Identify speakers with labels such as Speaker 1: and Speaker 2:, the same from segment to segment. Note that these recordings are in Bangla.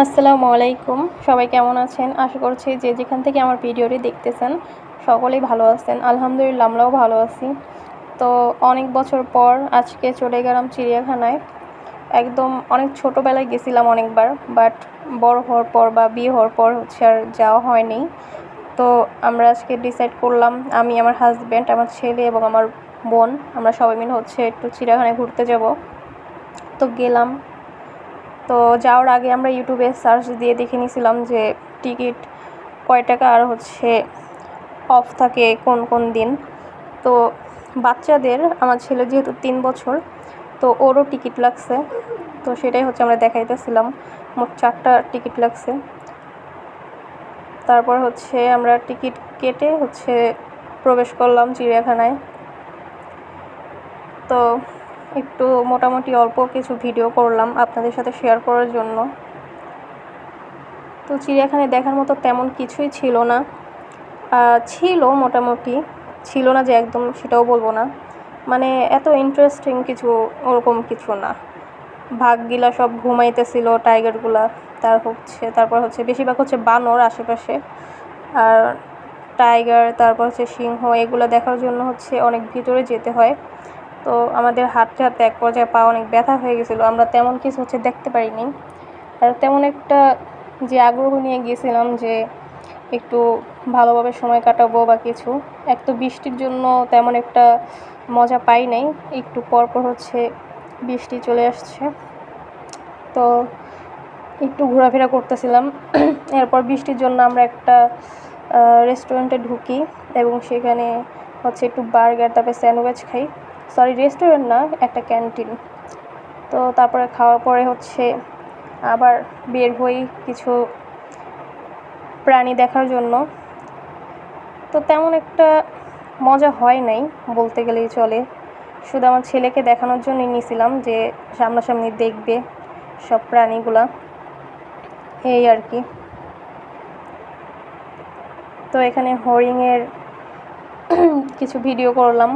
Speaker 1: আসসালামু আলাইকুম। সবাই কেমন আছেন? আশা করছি যে যেখান থেকে আমার ভিডিওটি দেখতেছেন, সকলেই ভালো আছেন। আলহামদুলিল্লাহ, আমরাও ভালো আছি। তো অনেক বছর পর আজকে চলে গেলাম চিড়িয়াখানায়। একদম অনেক ছোটোবেলায় গেছিলাম অনেকবার বাট বড় হওয়ার পর বা বিয়ে হওয়ার পর হচ্ছে আর যাওয়া হয়নি। তো আমরা আজকে ডিসাইড করলাম, আমি, আমার হাজব্যান্ড আমার ছেলে এবং আমার বোন, আমরা সবাই মিলে হচ্ছে একটু চিড়িয়াখানায় ঘুরতে যাব। তো গেলাম তো যাওয়ার আগে আমরা ইউটিউবে সার্চ দিয়ে দেখে নিয়েছিলাম যে টিকিট কয় টাকা আর হচ্ছে অফ থাকে কোন কোন দিন। তো বাচ্চাদের, আমার ছেলে যেহেতু তিন বছর, তো ওরও টিকিট লাগছে। তো সেটাই হচ্ছে আমরা দেখাইতেছিলাম। মোট চারটা টিকিট লাগছে। তারপর হচ্ছে আমরা টিকিট কেটে হচ্ছে প্রবেশ করলাম চিড়িয়াখানায়। তো একটু মোটামুটি অল্প কিছু ভিডিও করলাম আপনাদের সাথে শেয়ার করার জন্য। তো চিড়িয়াখানায় দেখার মতো তেমন কিছুই ছিল না। ছিল মোটামুটি, ছিল না যে একদম, সেটাও বলব না। মানে এত ইন্টারেস্টিং কিছু ওরকম কিছু না। ভাগগুলা সব ঘুমাইতেছিল টাইগারগুলা তার হচ্ছে, তারপর হচ্ছে বেশিরভাগ হচ্ছে বানর আশেপাশে। আর টাইগার তারপর হচ্ছে সিংহ, এগুলো দেখার জন্য হচ্ছে অনেক ভিতরে যেতে হয়। তো আমাদের হাঁটতে হাঁটতে এক পর্যায়ে পা অনেক ব্যথা হয়ে গেছিল। আমরা তেমন কিছু হচ্ছে দেখতে পারিনি। আর তেমন একটা যে আগ্রহ নিয়ে গিয়েছিলাম যে একটু ভালোভাবে সময় কাটাবো বা কিছু, এক তো বৃষ্টির জন্য তেমন একটা মজা পাই নাই। একটু পর পর হচ্ছে বৃষ্টি চলে আসছে। তো একটু ঘোরাফেরা করতেছিলাম। এরপর বৃষ্টির জন্য আমরা একটা রেস্টুরেন্টে ঢুকি এবং সেখানে হচ্ছে একটু বার্গার তারপরে স্যান্ডউইচ খাই। সরি রেস্টুরেন্ট না, একটা ক্যান্টিন তো তারপরে খাওয়ার পরে হচ্ছে আবার বের হই কিছু প্রাণী দেখার জন্য। তো তেমন একটা মজা হয় নাই, বলতে গেলেই চলে। শুধু আমার ছেলেকে দেখানোর জন্যই নিয়েছিলাম যে সামনাসামনি দেখবে সব প্রাণীগুলা। এই আর কি। তো এখানে হরিংয়ের কিছু ভিডিও করলাম।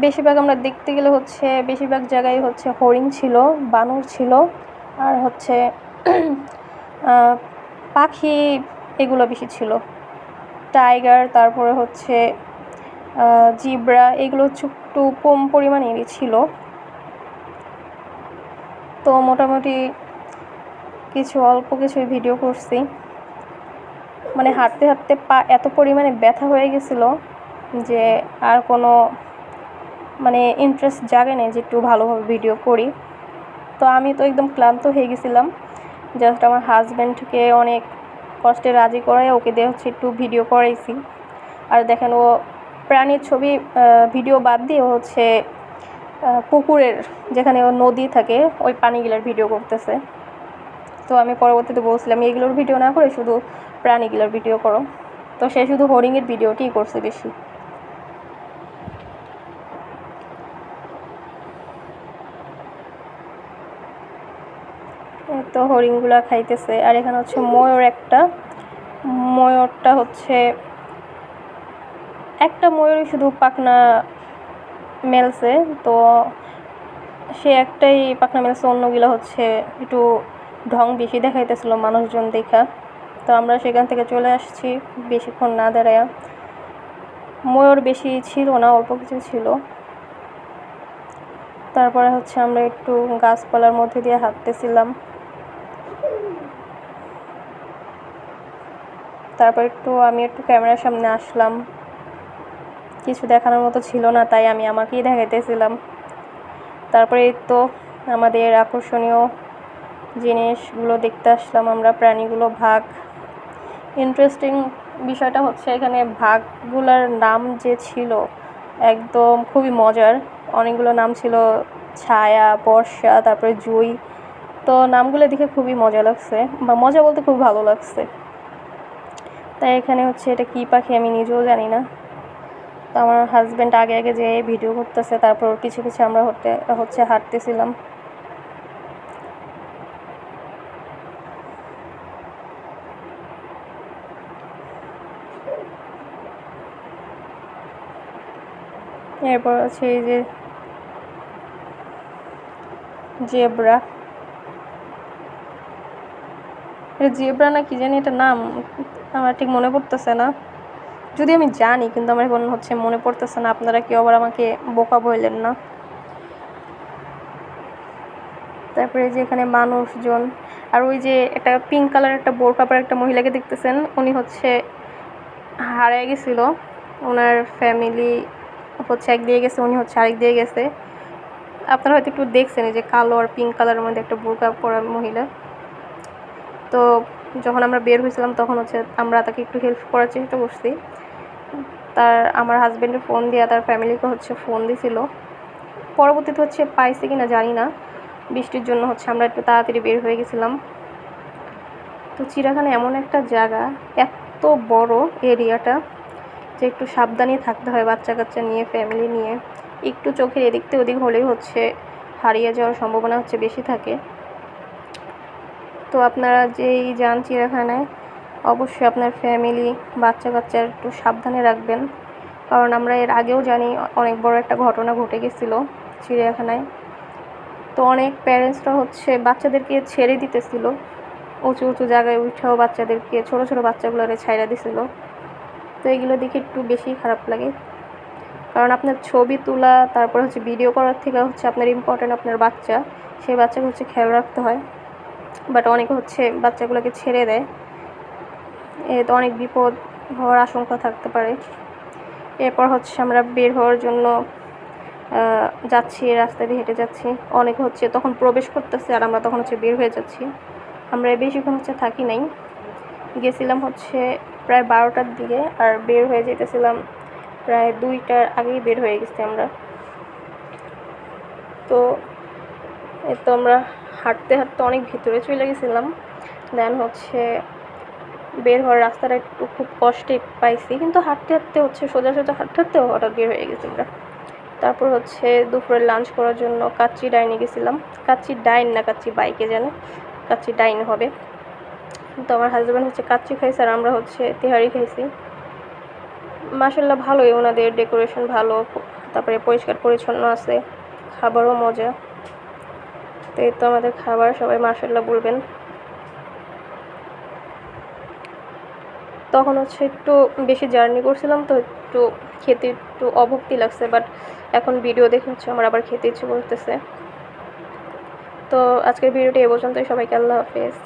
Speaker 1: বেশিরভাগ আমরা দেখতে গেলে হচ্ছে, বেশিরভাগ জায়গায় হচ্ছে হরিণ ছিল, বানর ছিল, আর হচ্ছে পাখি এগুলো বেশি ছিল। টাইগার, তারপরে হচ্ছে জিব্রা, এগুলো একটু কম পরিমাণেরই ছিল। তো মোটামুটি কিছু, অল্প কিছু ভিডিও করছি। মানে হাঁটতে হাঁটতে পা এত পরিমাণে ব্যথা হয়ে গেছিল যে আর কোনো মানে ইন্টারেস্ট জাগে নেই যে একটু ভালোভাবে ভিডিও করি। তো আমি তো একদম ক্লান্ত হয়ে গেছিলাম। জাস্ট আমার হাজব্যান্ডকে অনেক কষ্টে রাজি করাই ওকে দিয়ে হচ্ছে একটু ভিডিও করাইছি। আর দেখেন, ও প্রাণীর ছবি ভিডিও বাদ দিয়ে হচ্ছে পুকুরের যেখানে ও নদী থাকে, ওই পানিগুলোর ভিডিও করতেছে। তো আমি পরবর্তীতে বলছিলাম এইগুলোর ভিডিও না করে শুধু প্রাণীগুলোর ভিডিও করো। তো সে শুধু হরিংয়ের ভিডিওটিই করছে বেশি। তো হরিণগুলা খাইতেছে। আর এখানে হচ্ছে ময়ূর একটা। ময়ূরটা হচ্ছে একটা ময়ূরই শুধু পাখনা মেলছে। তো সে একটাই পাখনা মেলছে, অন্যগুলো হচ্ছে একটু ঢং বেশি দেখাইতেছিল মানুষজন দেখা। তো আমরা সেখান থেকে চলে আসছি বেশিক্ষণ না দাঁড়ায়। ময়ূর বেশি ছিল না, অল্প কিছু ছিল। তারপরে হচ্ছে আমরা একটু গাছপালার মধ্যে দিয়ে হাঁটতেছিলাম। তারপর একটু আমি একটু ক্যামেরার সামনে আসলাম। কিছু দেখানোর মতো ছিল না, তাই আমি আমাকেই দেখাইতেছিলাম। তারপরে তো আমাদের আকর্ষণীয় জিনিসগুলো দেখতে আসলাম আমরা, প্রাণীগুলো, ভাগ। ইন্টারেস্টিং বিষয়টা হচ্ছে এখানে ভাগগুলোর নাম যে ছিল একদম খুবই মজার। অনেকগুলো নাম ছিল ছায়া, বর্ষা, তারপরে জুই। তো নামগুলো দেখে খুবই মজা লাগছে, বা মজা বলতে খুব ভালো লাগছে। তাই এখানে হচ্ছে এটা কী পাখি আমি নিজেও জানি না। তো আমার হাজব্যান্ড আগে আগে যে ভিডিও করতেছে, তারপর কিছু কিছু আমরা হতে, হচ্ছে হাঁটতেছিলাম। এরপর আছে এই যে জেব্রা। এটা জেব্রা না কি জানি, এটা নাম আমার ঠিক মনে পড়তেছে না। যদি আমি জানি, কিন্তু আমার এখন হচ্ছে মনে পড়তেছে না। আপনারা কেউ আবার আমাকে বোকা বললেন না। তারপরে যে এখানে মানুষজন, আর ওই যে একটা পিঙ্ক কালার একটা বোরকা পরা একটা মহিলাকে দেখতেছেন। উনি হচ্ছে হারিয়ে গেছিল। ওনার ফ্যামিলি হচ্ছে এক দিয়ে গেছে, উনি হচ্ছে আরেক দিয়ে গেছে। আপনারা হয়তো একটু দেখছেন যে কালো আর পিঙ্ক কালারের মধ্যে একটা বোরকা পরা মহিলা। তো যখন আমরা বের হয়েছিলাম, তখন হচ্ছে আমরা তাকে একটু হেল্প করার চেষ্টা করছি। তার, আমার হাজব্যান্ডের ফোন দিয়ে তার ফ্যামিলিকে হচ্ছে ফোন দিছিল। পরবর্তীতে হচ্ছে পাইছে কি না জানি না। বৃষ্টির জন্য হচ্ছে আমরা একটু তাড়াতাড়ি বের হয়ে গেছিলাম। তো চিড়াখানা এমন একটা জায়গা, এত বড় এরিয়াটা যে একটু সাবধানে থাকতে হয় বাচ্চা কাচ্চা নিয়ে ফ্যামিলি নিয়ে। একটু চোখের এদিক থেকে ওদিক হলেই হচ্ছে হারিয়ে যাওয়ার সম্ভাবনা হচ্ছে বেশি থাকে। তো আপনারা যেই যান চিড়িয়াখানায়, অবশ্যই আপনার ফ্যামিলি বাচ্চা কাচ্চা একটু সাবধানে রাখবেন। কারণ আমরা এর আগেও জানি অনেক বড় একটা ঘটনা ঘটে গেছিল চিড়িয়াখানায়। তো অনেক প্যারেন্টসরা হচ্ছে বাচ্চাদেরকে ছেড়ে দিতেছিল। উঁচু উঁচু জায়গায় উঠেও বাচ্চাদেরকে, ছোটো ছোটো বাচ্চাগুলোরে ছাইড়া দিছিল। তো এগুলো দেখে একটু বেশি খারাপ লাগে। কারণ আপনার ছবি তোলা, তারপর হচ্ছে ভিডিও করার থেকে হচ্ছে আপনার ইম্পর্টেন্ট আপনার বাচ্চা। সেই বাচ্চাকে হচ্ছে খেয়াল রাখতে হয়। বাট অনেকে হচ্ছে, বাচ্চাগুলোকে ছেড়ে দেয়। তো অনেক বিপদ হওয়ার আশঙ্কা থাকতে পারে। এরপর হচ্ছে আমরা বের হওয়ার জন্য যাচ্ছি, রাস্তা দিয়ে হেঁটে যাচ্ছি। অনেক হচ্ছে তখন প্রবেশ করতেছে আর আমরা তখন হচ্ছে বের হয়ে যাচ্ছি। আমরা বেশিক্ষণ হচ্ছে থাকি নাই। গেছিলাম হচ্ছে প্রায় বারোটার দিকে আর বের হয়ে যেতেছিলাম প্রায় দুইটার আগেই বের হয়ে গেছি আমরা। তো, এ তো আমরা হাঁটতে হাঁটতে অনেক ভিতরে চলে গেছিলাম। দেন হচ্ছে বের হওয়ার রাস্তাটা একটু খুব কষ্টে পাইছি। কিন্তু হাঁটতে হাঁটতে হচ্ছে সোজা সোজা হাঁটতে হাঁটতে হঠাৎ বের হয়ে গেছি আমরা। তারপর হচ্ছে দুপুরে লাঞ্চ করার জন্য কাচ্চি ডাইনে গেছিলাম। কাচ্চি ডাইন না কাচ্চি বাইকে যেন। কাচ্চি ডাইন হবে। তো আমার হাজব্যান্ড হচ্ছে কাচ্চি খাইছে আর আমরা হচ্ছে তেহারি খাইছি। মাসাল্লাহ ভালোই ওনাদের ডেকোরেশন ভালো। তারপরে পরিষ্কার পরিচ্ছন্ন আছে। খাবারও মজা। তো এই তো আমাদের খাবার, সবাই মাসাল্লাহ বলবেন। তখন হচ্ছে একটু বেশি জার্নি করছিলাম তো, একটু খেতে একটু অভক্তি লাগছে বাট এখন ভিডিও দেখে হচ্ছে আমার আবার খেতে ইচ্ছে করতেছে। তো আজকের ভিডিওটি এ পর্যন্তই, সবাইকে আল্লাহ হাফেজ।